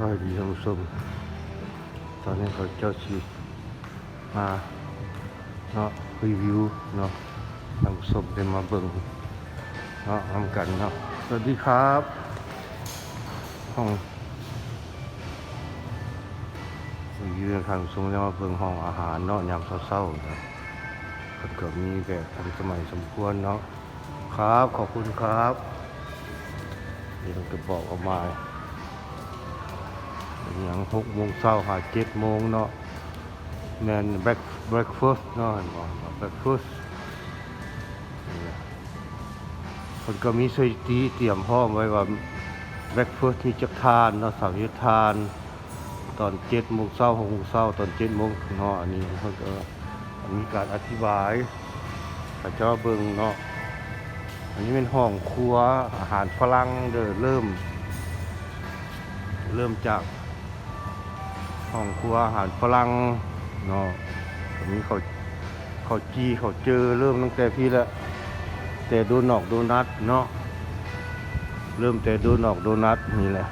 วัสดีท่านผู้ชมตอนนี้เขาเจ้าชีมาเนาะรีวิวเนาะท่านผู้ชมได้มาเบิ่งเนาะทำกันเนาะสวัสดีครับห้องรีวิวท่านผู้ชมได้มาเบิ่งห้องอาหารเนาะยามเช้าๆเนาะเพิ่นก็มีแบบทันสมัยสมควรเนาะครับขอบคุณครับเดี๋ยวจะบอกออกมา อย่างหกโมงเช้าหาเจ็ดโมงเนาะแมนแบล็กแบล็กฟ s t เนาะเห็นบ่แบล็กฟ s t คนก็มีสติเตรียมพร้อมไว้ว่าแบล็กฟ s t มีจักทานเนาะสามยุททาน ตอนเจ็ดโมงเช้าหกโมงเช้าตอนเจ็ดโมงเนาะอันนี้เพิ่นก็มีการอธิบายข้าเจ้าเบิ่งเนาะอันนี้เป็นห้องครัวอาหารฝรั่งเด้อเริ่ม เริ่มจาก ห้องครัวอาหารฝรั่งเนาะนี้เขาเขาจีเขาเจอเริ่มตั้งแต่พี่ละแต่โดนอกโดนัทเนาะเริ่มแต่โดนอกโดนัทนี่แหละ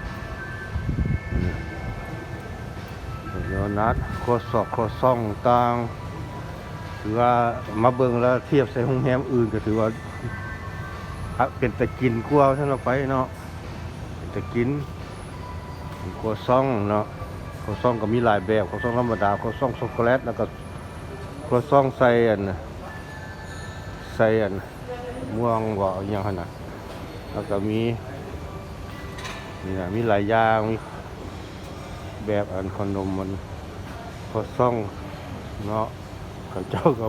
โดนัทโคอสอกโคอซ่องต่างถือว่ามาเบิ่งแล้วเทียบใส่ห้องแฮมอื่นก็ถือว่าเป็นตะกินกลัวท่านเราไปเนาะตะกินครัวซ่องเนาะ ข้าวซองก็มีหลายแบบข้าวซองธรรมดาข้าวซองช็อกโกแลตแล้วก็ข้าวซองใส่อันใส่อันม่วงบ่อยังหั่นน่ะแล้วก็มีนี่นะมีหลายอย่างมีแบบอันขนมมันข้าวซองเนาะเขาเจ้าก็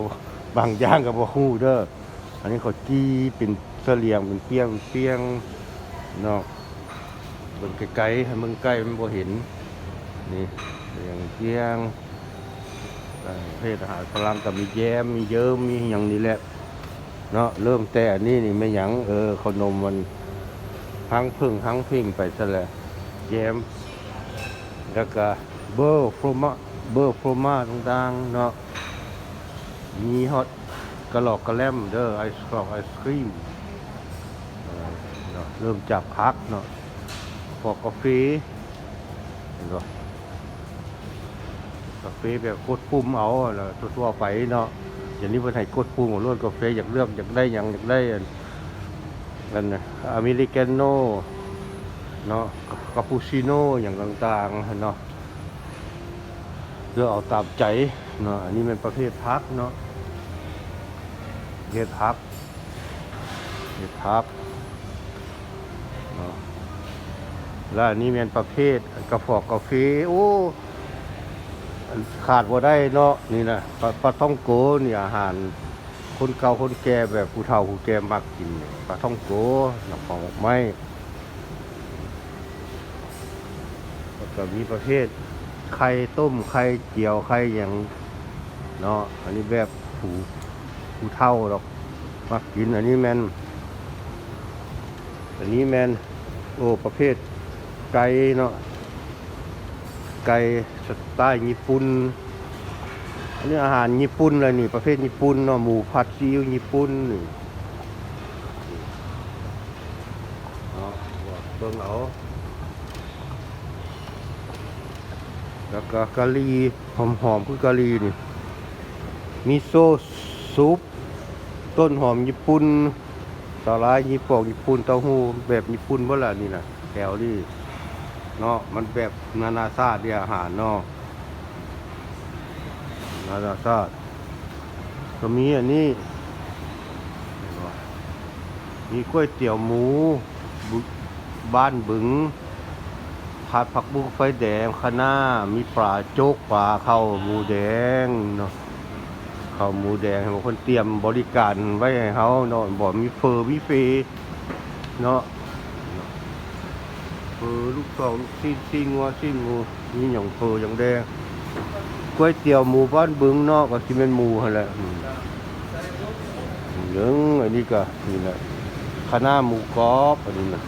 บางอย่างก็บ่ฮู้เด้ออันนี้เขาจี้เป็นเสลียงเป็นเปียงเปียงเนาะเบิ่งไกลๆให้มึงใกล้มันบ่เห็น นี่อย่างเทียงเพศอาหารฝรั่งกับมีแยมมีเยิ้มมีอย่างนี้แหละเนาะเริ่มแต่อันนี้นี่ไม่หยังเออขนมมันพังพึ่งพังพิงไปซะแล้วแยมแล้วก็เบอร์โฟรมาเบอร์โฟรมาต่างๆเนาะมีฮอตกระหลอกกระแลมเด้อไอศครีมไอศครีมเริ่มจากพักเนาะพวกกาแฟเห็นปะ กาแฟแบบกดปุ่มเอาแล้วทั่วๆไปเนาะอย่างนี้เพิ่นให้กดปุ่มของรถกาแฟอยากเลือกอยากได้หยังอยากได้อันนะอเมริกาโน่เนาะคาปูชิโน่อย่างต่างๆเนาะเลือกเอาตามใจเนาะอันนี้เป็นประเภทพักเนาะเภทพักเภทพักเนาะแล้วอันนี้เป็นประเภทกระฟอกกาแฟโอ้ ขาดบ่ได้เนาะนี่นะปลาปลาท่องโกนี่อาหาร คนเก่าคนแก่แบบผู้เฒ่าผู้แก่มักกินนี่ปลาท่องโกน้ำของออกไม้แล้วก็มีประเภทไข่ต้มไข่เจียวไข่อย่างเนาะอันนี้แบบผู้ผู้เฒ่าดอกมักกิน อันนี้แมนอันนี้แมนโอ้ประเภทไก่เนาะไก่ ไตล์ญี่ปุ่นอันนี้อาหารญี่ปุ่นเลยนี่ประเภทญี่ปุ่นเนาะหมูผัดซีอิ๊วญี่ปุ่นนี่เนาะเบิ่งเอาแล้วก็กะหรี่หอมๆคือกะหรี่นี่มิโซะซุปต้นหอมญี่ปุ่นสาลายญี่ปุ่นญี่ปุ่นเต้าหู้แบบญี่ปุ่นบ่ล่ะนี่นะแถวนี่ เนาะมันแบบนานาชาติเดียอาหารเนาะนานาชาติก็มีอันนี้มีก๋วยเตี๋ยวหมูบ,บ้านบึงผัดผักบุ้งไฟแดงคะน้ามีปลาโจกปลาข้าวหมูแดงเนาะข้าวหมูแดงให้บางคนเตรียมบริการไว้ให้เขาเนาะบอกมีเฟอร์มีเฟเนาะ เฟอลูกสองลูกซีนซีงัวซีนงูนี่อย่างเฟออย่างแดงก๋วยเตี๋ยวหมูบ้านบึงนอกก็สิเป็นหมูหั่นแหละเหลืองอันนี้ก็นี่แหละคณะหมูกรอบอันนี้นะ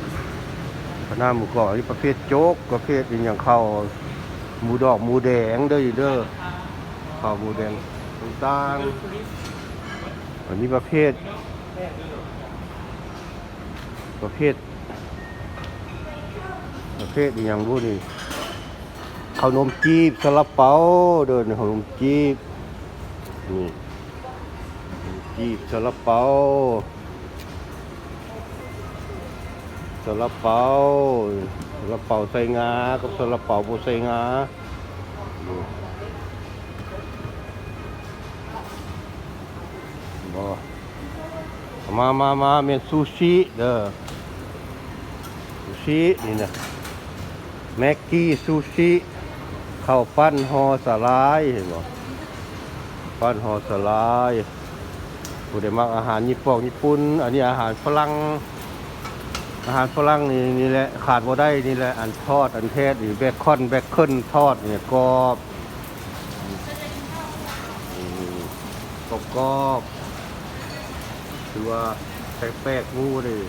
คณะหมูกรอบอันนี้ประเภทโจ๊กประเภทอีกอย่างข้าวหมูดอกหมูแดงเด้ออยู่เด้อข้าวหมูแดงต่างอันนี้ประเภท ประเภท ประเภทอย่างรู้นี่ขนมจีบซาลาเปาเดินขนมจีบนี่ขนมจีบซาลาเปาซาลาเปาซาลาเปาใส่งากับซาลาเปาบ่ใส่งาบ่มามามาเมนซูชิเด้อซูชินี่นะ แม็กกี้ซูชิข้าวปั้นฮอสลายเห็นบ่ปั้นฮอสลายผู้ใดมักอาหารญี่ปุ่นญี่ปุ่น อันนี้อาหารฝรั่งอาหารฝรั่งนี่นี่แหละขาดบ่ได้นี่แหละอันทอดอันเทศนี่เบคอนเบคอนทอดเนี่ยกรอบกรอบกรอบคือว่าแป๊กๆงูเลย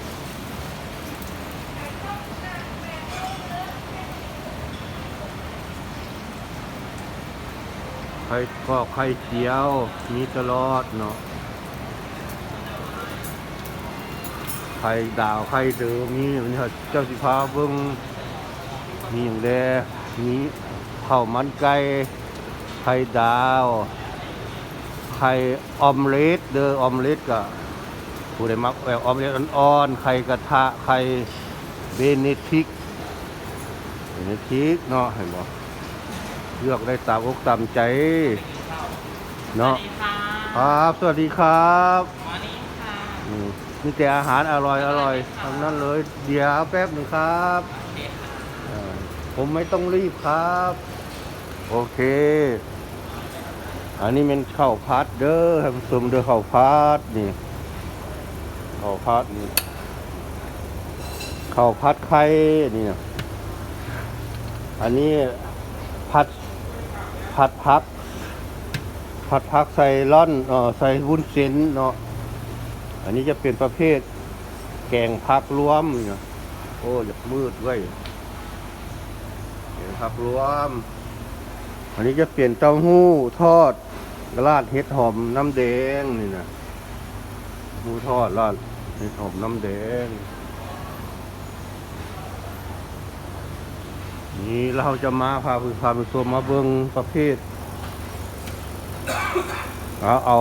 ไข่ก็ไข่เจียว มีตลอดเนาะไข่ดาวไข่เดิมมีมันเขาเจ้าสิพาเบิ่งมีอย่างแดมีข้าวมันไก่ไข่ดาวไข่ออมเล็ตเด้อออมเล็ตก็ผู้ใดมักแบบออมเล็ตอ่อนๆไข่กระทะไข่เบเนทิกเบเนทิกเนาะเห็นบ่ เลือกได้ตามอกตามใจ เนาะสวัสดีค่ะครับ สวัสดีครับวันนี้ค่ะอืมมีแต่อาหารอร่อยอร่อยทั้งนั้นเลย เดี๋ยวแป๊บหนึ่งครับโอเคค่ะอ่าผมไม่ต้องรีบครับ โอเค อันนี้เป็นข้าวพัดเด้อให้ผสมเด้อข้าวพัดนี่ข้าวพัดนี่ข้าวพัดไข่นี่นะอันนี้พัด พัดพัก ผัดผักใส่ร่อนเออใส่วุ้นเส้นเนาะอันนี้จะเป็นประเภท แกงผักรวมเนาะโอ้อยมืดไว้แกงผักรวม อันนี้จะเปลี่ยนเต้าหู้ทอดราดเห็ดหอมน้ำแดงนี่นะหมูทอดราดเห็ดหอมน้ำแดง นี่เราจะมาพาผู้พาผู้ชมมาเบิ่งประเภทเอาเอา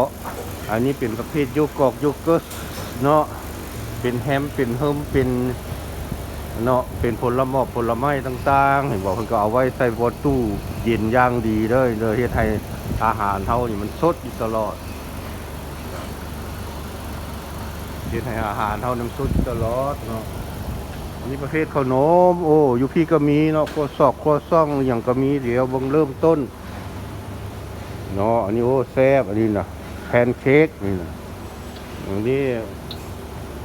อันนี้เป็นประเภทโยกอกโยเกิร์ตเนาะเป็นแฮมเป็นเฮิมเป็นเนาะเป็นผลไม้ผลไม้ต่างๆเห็นบอกเพิ่นก็เอาไว้ใส่บนตู้เย็นย่างดีเลยเลยเฮ็ดให้อาหารเฮานี่มันสดอยู่ตลอดเฮ็ดให้อาหารเฮาน้ำสดตลอดเนาะ อันนี้ประเภทขนม โอ้อยู่พี่ก็มีเนาะครัวซอกครัวซ่องอย่างก็มีเดี๋ยวบิ่งเริ่มต้นเนาะอันนี้โอ้แซ่บอันนี้นะแพนเค้กนี่นะอันนี้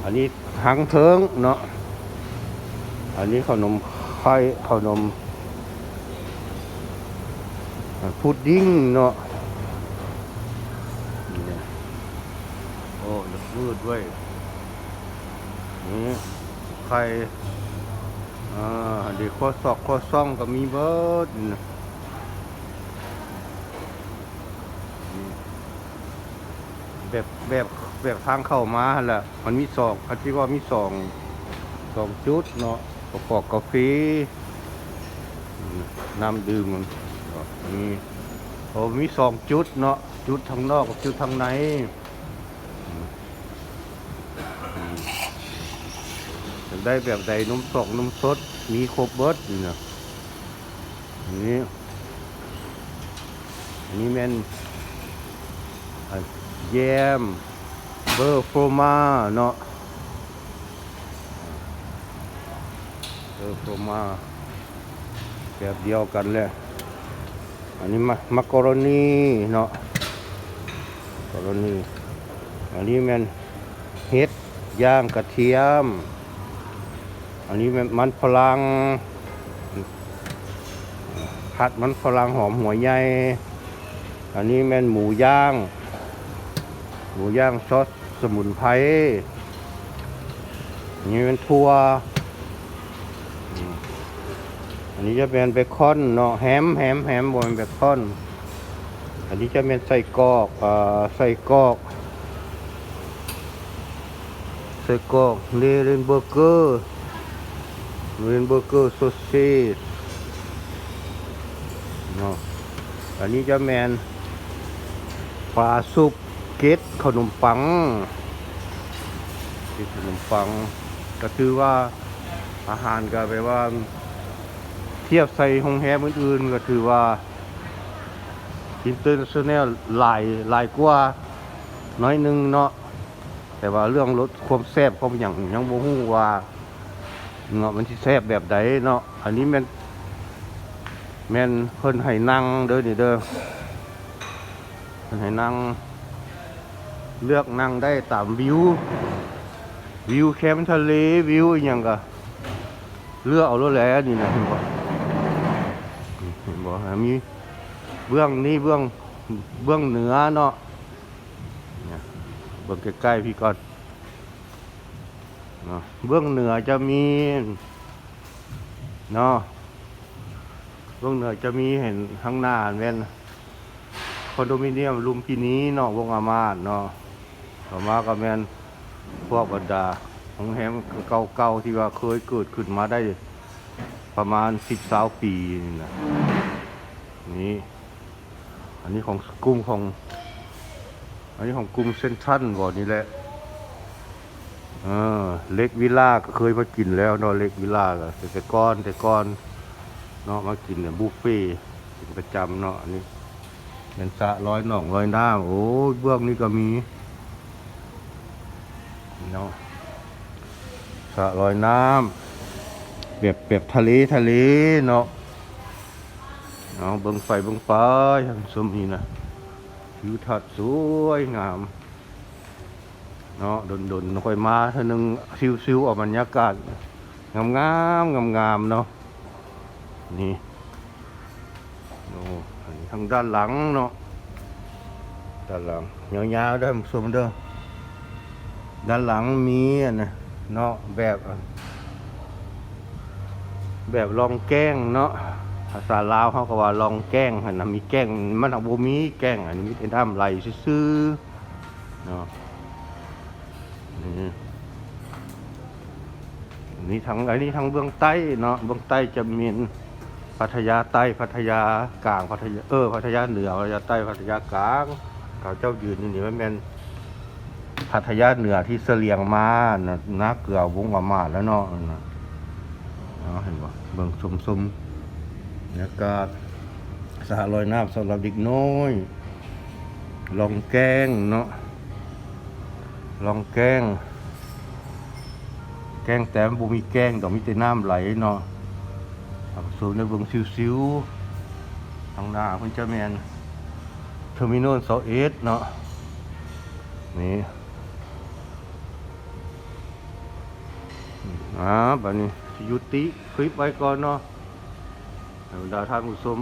อันนี้หังเทิงเนาะอันนี้ขนมไข่ขนมพุดดิ้งเนาะโอ้ยมืดด้วยนี่ ไข่อ่าเด็กข้อศอกข้อซ่องก็มีเบิดนี่นะแบบแบบแบบทางเข้ามาแหละมันมีสองอันที่ว่ามีสองสองจุดเนาะประกอบกาแฟน้ำดื่มมีเอ้มีสองจุดเนาะจุดทางนอกกับจุดทางในอืมอืมอยากได้แบบใดนมสดนมสด มีครบเบิดนี่นะนี่อันนี้แม่นอันแยมเบอร์โฟมาเนาะเบอร์โฟมาแบบเดียวกันเลยอันนี้มามักกรนีเนาะมักรนีอันนี้แมนเห็ดย่างกระเทียม อันนี้มันมันฝรั่งผัดมันฝรั่งหอมหัวใหญ่ อันนี้แม่นหมูย่าง หมูย่างซอสสมุนไพรอันนี้เป็นทัวอันนี้จะเป็นเบคอนเนาะแฮมแฮมแฮมบนเบคอน อันนี้จะเป็นไส้กรอกอ่าไส้กรอกไส้กรอกเนเรนเบอร์เกอร์ เนเรนเบอร์เกอร์ซอสเซสเนาะอันนี้จะแมนปลาซุปเกตขนมปังเกตขนมปัง ก็คือว่าอาหารก็แปลว่า เทียบใส่โรงแรมอื่นๆ ก็ถือว่าอินเตอร์เนชั่นแนลหลายหลายกว่าน้อยนึงเนาะแต่ว่าเรื่องรสความแซ่บความอย่างยังบ่ฮู้ว่า เนาะมันสิแซ่บแบบใดเนาะอันนี้แม่นแม่นเพิ่นให้นั่งเด้อนี่เด้อเพิ่นให้นั่งเลือกนั่งได้ตามวิว วิวแคมป์ทะเลวิวอย่างก็เลือกเอาแล้วแหละนี่นะเห็นบ่เห็นบ่มีเบื้องนี้เบื้องเบื้องเหนือเนาะเนี่ยเบื้องใกล้ๆพี่ก่อน เนาะเบื้องเหนือจะมีเนาะเบื้องเหนือจะมีเห็นข้างหน้าแม่นคอนโดมิเนียมลุมพินีเนาะวงอามาเนาะต่อมาก็แมนพวกบรรดาโรงแรมเก่าๆที่ว่าเคยเกิดขึ้นมาได้ประมาณสิบสาปีนี่นะนี่อันนี้ของกลุ่มของ อันนี้ของกลุ่มเซนทรัลบ่อนี่แหละ เล็กวิลล่าก็เคยมากินแล้วเนาะเล็กวิลล่าก็แต่ก้อนแต่ก้อนเนาะมากินเนี่ยบุฟเฟ่ต์เป็นประจำเนาะอันนี้เป็นสะร้อยหนองร้อยน้ำโอ้เบื้องนี้ก็มีเนาะสระลอยน้ำแบบแบบทะเลทะเลเนาะเนาะเบิ่งไฟเบิ่งไฟทางสมนี่นะวิวทัศน์สวยงาม เนาะดนดนค่อยมาเท่านึงซิวๆออกบรรยากาศงามงามงามงามเนาะนี่โอ้อันนี้ทางด้านหลังเนาะด้านหลังยาวๆได้สมเด้อด้านหลังมีอันนะเนาะแบบแบบลองแกล้งเนาะภาษาลาวเขาก็ว่าลองแกล้งนะมีแกล้งมันเอาบ่มีแกล้งอันนี้มีแต่น้ำไหลซื่อเนาะ นี่อันนี่ทางอันนี้ทางเบื้องใต้เนาะเบื้องใต้จะมีพัทยาใต้พัทยากลางพัทยาเออพัทยาเหนือพัทยาใต้พัทยากลางเขาเจ้ายืนอยู่นี่มันแม่นพัทยาเหนือที่เสลียงมานะนาเกลือวงอามาแล้วเนาะนั่นนะเนาะเห็นบ่เบิ่งสมๆแล้วก็สหลอยน้ำสำหรับเด็กน้อยลองแกงเนาะ ลองแกงแกงแต่บ่มีแกงดอกมีแต่น้ำไหลเนาะเอาสูงในเบิ่งซิวๆทางหน้าเพิ่นจะแม่นเทอร์มินอล21เอสเนาะนี่อ่าบัดนี้ยุติคลิปไว้ก่อนเนาะให้บรรดาท่านผู้ชม